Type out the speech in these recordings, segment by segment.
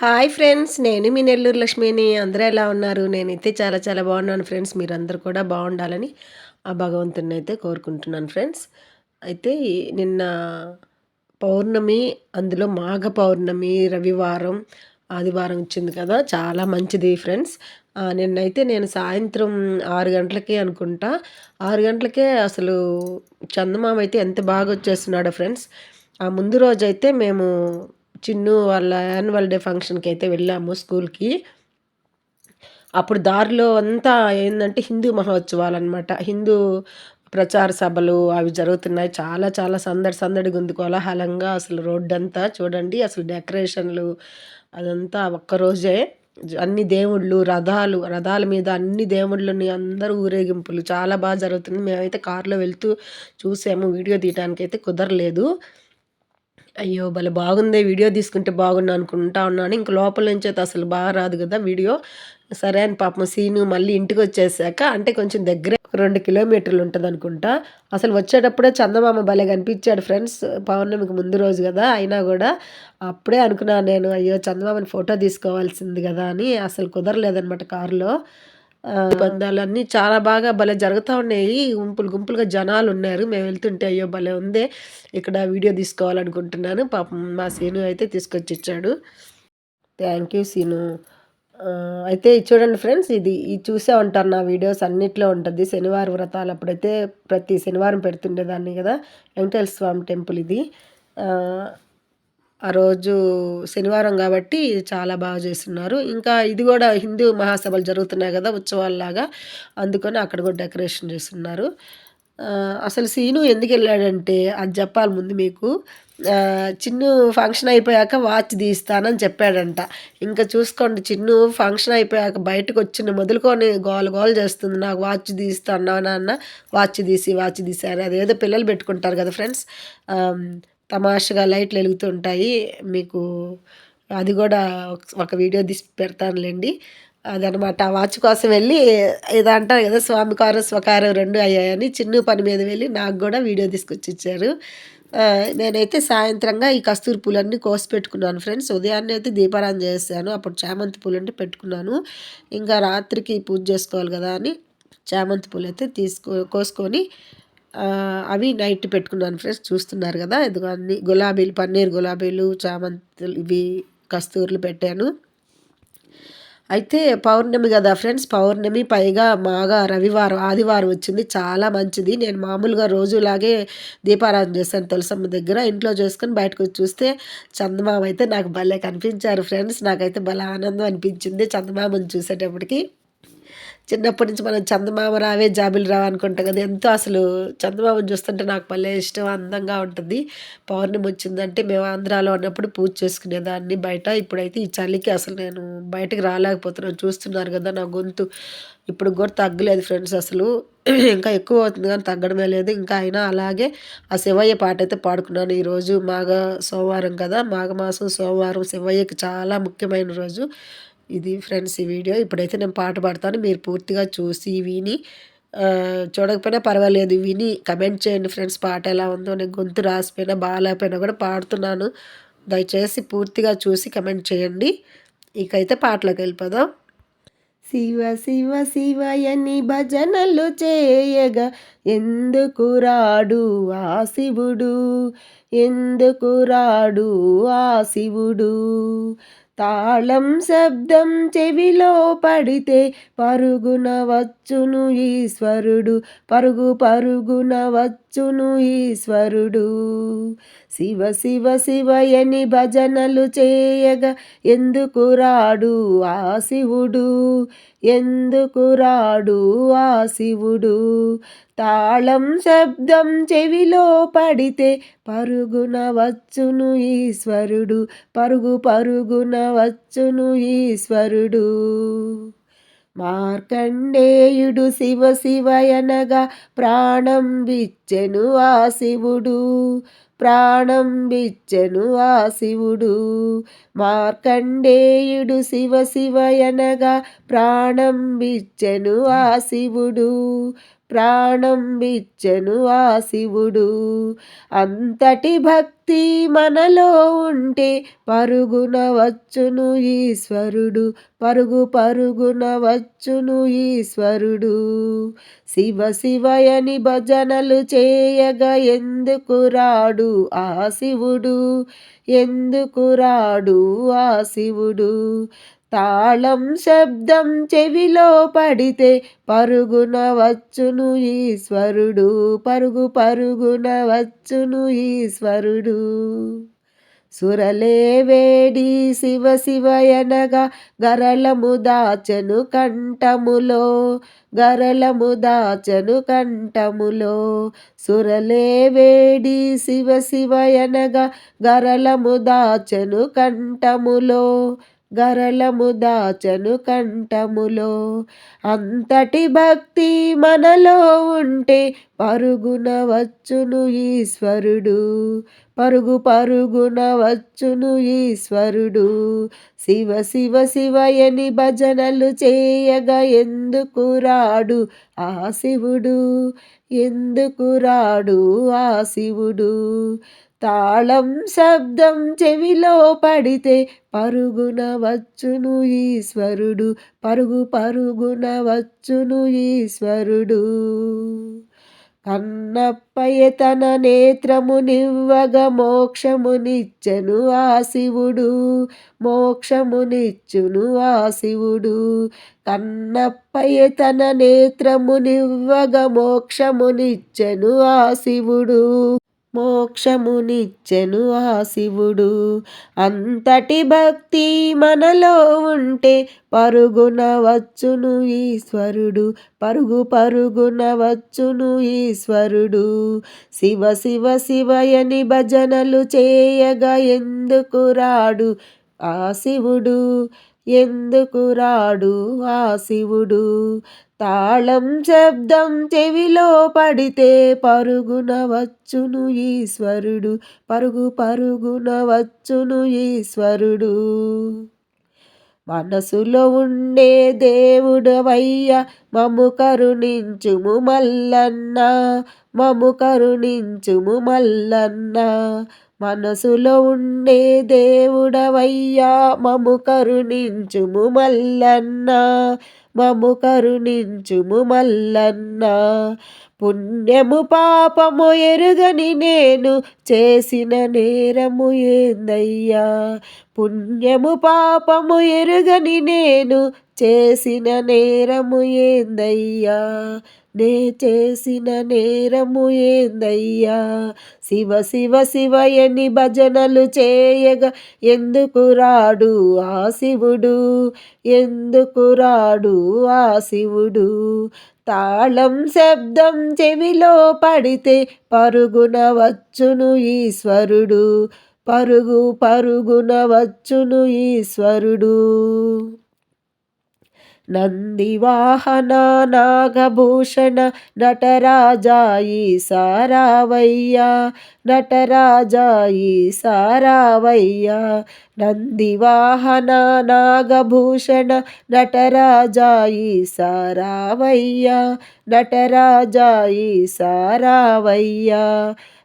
Hi friends నేను మీ నెల్లూరు లక్ష్మిని. అందరూ ఎలా ఉన్నారు? నేనైతే చాలా చాలా బాగున్నాను ఫ్రెండ్స్. మీరందరూ కూడా బాగుండాలని ఆ భగవంతుని అయితే కోరుకుంటున్నాను ఫ్రెండ్స్. అయితే నిన్న పౌర్ణమి అందులో మాఘ పౌర్ణమి రవివారం ఆదివారం వచ్చింది కదా. చాలా మంచిది ఫ్రెండ్స్. నిన్నైతే నేను సాయంత్రం ఆరు గంటలకే అనుకుంటా. ఆరు గంటలకే అసలు చందమామ అయితే ఎంత బాగా వచ్చేస్తున్నాడో ఫ్రెండ్స్. ఆ ముందు రోజైతే మేము చిన్ను వాళ్ళ యాన్యువల్ డే ఫంక్షన్కి అయితే వెళ్ళాము స్కూల్కి. అప్పుడు దారిలో అంతా ఏంటంటే హిందూ మహోత్సవాలు అనమాట హిందూ ప్రచార సభలు అవి జరుగుతున్నాయి. చాలా చాలా సందడి సందడిగా ఉంది. కోలాహలంగా అసలు రోడ్డు అంతా చూడండి అసలు డెకరేషన్లు అదంతా ఒక్కరోజే అన్ని దేవుళ్ళు రథాలు రథాల మీద అన్ని దేవుళ్ళని అందరూ ఊరేగింపులు. చాలా బాగా జరుగుతుంది. మేమైతే కారులో వెళ్తూ చూసాము. వీడియో తీయడానికి అయితే కుదరలేదు. అయ్యో భలే బాగుంది వీడియో తీసుకుంటే బాగుండు అనుకుంటా ఉన్నాను. ఇంక లోపల నుంచి అయితే అసలు బాగా రాదు కదా వీడియో. సరే అని పాపం సీను మళ్ళీ ఇంటికి వచ్చేసాక అంటే కొంచెం దగ్గర రెండు కిలోమీటర్లు ఉంటుంది అనుకుంటా. అసలు వచ్చేటప్పుడే చందమామ భలే కనిపించాడు ఫ్రెండ్స్. పౌర్ణమికి ముందు రోజు కదా అయినా కూడా అప్పుడే అనుకున్నాను నేను అయ్యో చందమామని ఫోటో తీసుకోవాల్సింది కదా అని. అసలు కుదరలేదనమాట కారులో. బంధాలన్నీ చాలా బాగా భలే జరుగుతూ ఉన్నాయి. గుంపులు గుంపులుగా జనాలు ఉన్నారు. మేము వెళ్తుంటే అయ్యో భలే ఉంది. ఇక్కడ వీడియో తీసుకోవాలనుకుంటున్నాను. పాపం మా సీను అయితే తీసుకొచ్చి ఇచ్చాడు థ్యాంక్ యూ సీను. అయితే చూడండి ఫ్రెండ్స్ ఇది ఇది చూసే ఉంటారు నా వీడియోస్ అన్నిట్లో ఉంటుంది. శనివారం వ్రతాలు అప్పుడైతే ప్రతి శనివారం పెడుతుండేదాన్ని కదా. వెంకటేశ్వర స్వామి టెంపుల్ ఇది. ఆ రోజు శనివారం కాబట్టి చాలా బాగా చేస్తున్నారు. ఇంకా ఇది కూడా హిందూ మహాసభలు జరుగుతున్నాయి కదా ఉత్సవాల్లాగా అందుకని అక్కడ కూడా డెకరేషన్ చేస్తున్నారు. అసలు సీను ఎందుకు వెళ్ళాడంటే అది చెప్పాలి ముందు మీకు. చిన్ను ఫంక్షన్ అయిపోయాక వాచ్ తీస్తానని చెప్పాడంట. ఇంకా చూసుకోండి చిన్ను ఫంక్షన్ అయిపోయాక బయటకు వచ్చిన మొదలుకొని గోల గోల చేస్తుంది. నాకు వాచ్ తీస్తాను నాన్న వాచ్ తీసి వాచ్ తీసారు అదేదో పిల్లలు పెట్టుకుంటారు కదా ఫ్రెండ్స్. తమాషగా లైట్లు వెలుగుతుంటాయి. మీకు అది కూడా ఒక వీడియో తీసి పెడతానులేండి. అదనమాట. ఆ వాచ్ కోసం వెళ్ళి ఏదో అంటారు కదా స్వామికారం స్వకారం రెండు అయ్యాయని చిన్న పని మీద వెళ్ళి నాకు కూడా వీడియో తీసుకొచ్చి ఇచ్చారు నేనైతే సాయంత్రంగా ఈ కస్తూరి పూలన్నీ కోసి పెట్టుకున్నాను ఫ్రెండ్స్. ఉదయాన్నే అయితే దీపారాధన చేశాను. అప్పుడు చామంతి పూలు అంటే పెట్టుకున్నాను. ఇంకా రాత్రికి పూజ చేసుకోవాలి కదా అని చామంతి పూలు అయితే తీసుకో కోసుకొని అవి నైట్ పెట్టుకున్నాను ఫ్రెండ్స్ చూస్తున్నారు కదా ఇదిగో అన్ని గులాబీలు పన్నీర్ గులాబీలు చామంతులు ఇవి కస్తూర్లు పెట్టాను. అయితే పౌర్ణమి కదా ఫ్రెండ్స్ పౌర్ణమి పైగా మాగా రవివారం ఆదివారం వచ్చింది చాలా మంచిది. నేను మామూలుగా రోజులాగే దీపారాధన చేశాను తులసమ్మ దగ్గర ఇంట్లో చేసుకొని బయటకు వచ్చి చూస్తే చందమామ అయితే నాకు భలే కనిపించారు ఫ్రెండ్స్ నాకైతే భలే ఆనందం అనిపించింది చందమామని చూసేటప్పటికి. చిన్నప్పటి నుంచి మనం చందమామ రావే జాబిలు రావు అనుకుంటాం కదా ఎంతో అసలు చందమామని చూస్తుంటే నాకు భలే ఇష్టం అందంగా ఉంటుంది. పౌర్ణమి వచ్చిందంటే మేము ఆంధ్రాలో ఉన్నప్పుడు పూజ చేసుకునేదాన్ని బయట. ఇప్పుడైతే ఈ చలికి అసలు నేను బయటకు రాలేకపోతున్నాను. చూస్తున్నారు కదా నా గొంతు. ఇప్పుడు కూడా తగ్గలేదు ఫ్రెండ్స్ అసలు. ఇంకా ఎక్కువ అవుతుంది కానీ తగ్గడమే లేదు. ఇంకా అయినా అలాగే ఆ శివయ్య పాట అయితే పాడుకున్నాను ఈరోజు. మాఘ సోమవారం కదా. మాఘమాసం సోమవారం శివయ్యకి చాలా ముఖ్యమైన రోజు. ఇది ఫ్రెండ్స్ ఈ వీడియో. ఇప్పుడైతే నేను పాట పాడతాను. మీరు పూర్తిగా చూసి విని చూడకపోయినా పర్వాలేదు. విని కమెంట్ చేయండి ఫ్రెండ్స్ పాట ఎలా ఉందో. నేను గొంతు రాసిపోయినా బాగాలేకపోయినా కూడా పాడుతున్నాను. దయచేసి పూర్తిగా చూసి కమెంట్ చేయండి. ఇకైతే పాటలోకి వెళ్ళిపోదాం. శివ శివ శివయని భజనలు చేయగా ఎందుకు రాడు ఆ శివుడు? ఎందుకు రాడు ఆ శివుడు? తాళం శబ్దం చెవిలో పడితే పరుగున వచ్చును ఈశ్వరుడు. పరుగు పరుగున వచ్చును ఈశ్వరుడు. శివ శివ శివయని భజనలు చేయగా ఎందుకు రాడు ఆ శివుడు? ఎందుకు రాడు ఆ శివుడు? తాళం శబ్దం చెవిలో పడితే పరుగున వచ్చును ఈశ్వరుడు. పరుగు పరుగున వచ్చును ఈశ్వరుడు. మార్కండేయుడు శివ శివయనగా ప్రాణం విచ్చెను ఆ శివుడు. ప్రాణం విచ్చెను ఆ శివుడు. మార్కండేయుడు శివ శివయనగా ప్రాణం విచ్చెను ఆ శివుడు. ప్రాణం బిచ్చెను ఆ శివుడు. అంతటి భక్తి మనలో ఉంటే పరుగున వచ్చును ఈశ్వరుడు. పరుగు పరుగున వచ్చును ఈశ్వరుడు. శివ శివయని భజనలు చేయగా ఎందుకు రాడు ఆ శివుడు? ఎందుకు రాడు ఆ శివుడు? తాళం శబ్దం చెవిలో పడితే పరుగున వచ్చును ఈశ్వరుడు. పరుగు పరుగున వచ్చును ఈశ్వరుడు. సురలే వేడి శివ శివయనగా గరళము దాచను కంఠములో గరళము దాచను కంఠములో. సురలే వేడి శివ శివయనగా గరళము దాచను కంఠములో గరళము దాచను కంఠములో. అంతటి భక్తి మనలో ఉంటే పరుగున వచ్చును ఈశ్వరుడు. పరుగు పరుగున వచ్చును ఈశ్వరుడు. శివ శివ శివయని భజనలు చేయగా ఎందుకు రాడు ఆ శివుడు? ఎందుకు రాడు ఆ శివుడు? తాళం శబ్దం చెవిలో పడితే పరుగున వచ్చును ఈశ్వరుడు. పరుగు పరుగున వచ్చును ఈశ్వరుడు. కన్నప్పయ్య తన నేత్రము నివ్వగ మోక్షమునిచ్చెను ఆ శివుడు. మోక్షమునిచ్చును ఆ శివుడు. కన్నప్పయ్య తన నేత్రము నివ్వగ మోక్షమునిచ్చెను ఆ శివుడు. మోక్షమునిచ్చెను ఆ శివుడు. అంతటి భక్తి మనలో ఉంటే పరుగున వచ్చును ఈశ్వరుడు. పరుగు పరుగున వచ్చును ఈశ్వరుడు. శివ శివ శివయని భజనలు చేయగా ఎందుకు రాడు ఆ శివుడు? ఎందుకు రాడు ఆ శివుడు? తాళం శబ్దం చెవిలో పడితే పరుగున వచ్చును ఈశ్వరుడు. పరుగు పరుగున వచ్చును ఈశ్వరుడు. మనసులో ఉండే దేవుడవయ్య మము కరుణించుము మల్లన్న. మము కరుణించుము మల్లన్న. మనసులో ఉండే దేవుడవయ్యా మము కరుణించుము మల్లన్న. మము కరుణించుము మల్లన్న. పుణ్యము పాపము ఎరుగని నేను చేసిన నేరము ఏందయ్యా? పుణ్యము పాపము ఎరుగని నేను చేసిన నేరము ఏందయ్యా? నే చేసిన నేరము ఏందయ్యా? శివ శివ శివయని భజనలు చేయగా ఎందుకు రాడు ఆ శివుడు? ఎందుకు రాడు ఆ శివుడు? తాళం శబ్దం చెవిలో పడితే పరుగున వచ్చును ఈశ్వరుడు. పరుగు పరుగున వచ్చును ఈశ్వరుడు. నందివాహన నాగభూషణ నటరాజాయి సారావయ్య నటరాజాయి సారావయ్య నందివాహన నాగభూషణ నటరాజాయి సారావయ్య నటరాజాయి సారావయ్య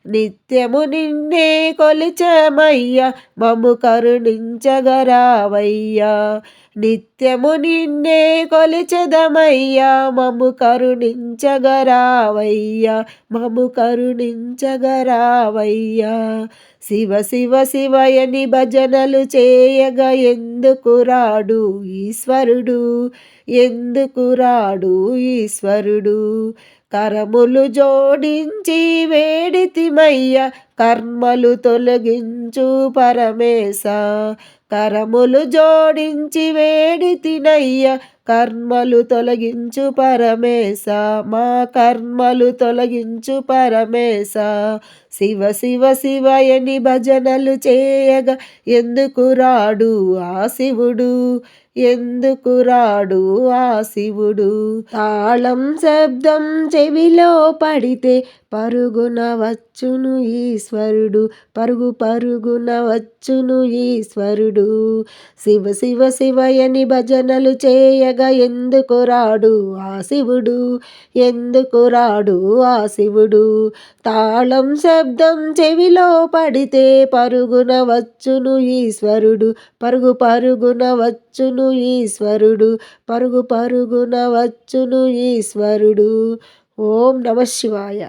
నిత్యము నిన్నే కొలిచమయ్యా మము కరుణించగరావయ్యా. నిత్యము నిన్నే కొలిచెదమయ్యా మము కరుణించగరావయ్యా మము కరుణించగరావయ్యా. శివ శివ శివయని భజనలు చేయగా ఎందుకు రాడు ఈశ్వరుడు? ఎందుకు రాడు ఈశ్వరుడు? కరములు జోడించి వేడితిమయ్య కర్మలు తొలగించు పరమేశ. కరములు జోడించి వేడి తినయ్య కర్మలు తొలగించు పరమేశ. మా కర్మలు తొలగించు పరమేశ. శివ శివ శివయని భజనలు చేయగా ఎందుకు రాడు ఆ శివుడు? ఎందుకు రాడు ఆ శివుడు? తాళం శబ్దం చెవిలో పడితే పరుగున వచ్చును ఈశ్వరుడు. పరుగు పరుగున వచ్చును ఈశ్వరుడు. శివ శివ శివయని భజనలు చేయగా ఎందుకు రాడు ఆ శివుడు? ఎందుకు రాడు ఆ శివుడు? తాళం శబ్దం చెవిలో పడితే పరుగున వచ్చును ఈశ్వరుడు. పరుగు పరుగున వచ్చును ఈశ్వరుడు. పరుగు పరుగున వచ్చును ఈశ్వరుడు. ఓం నమ శివాయ.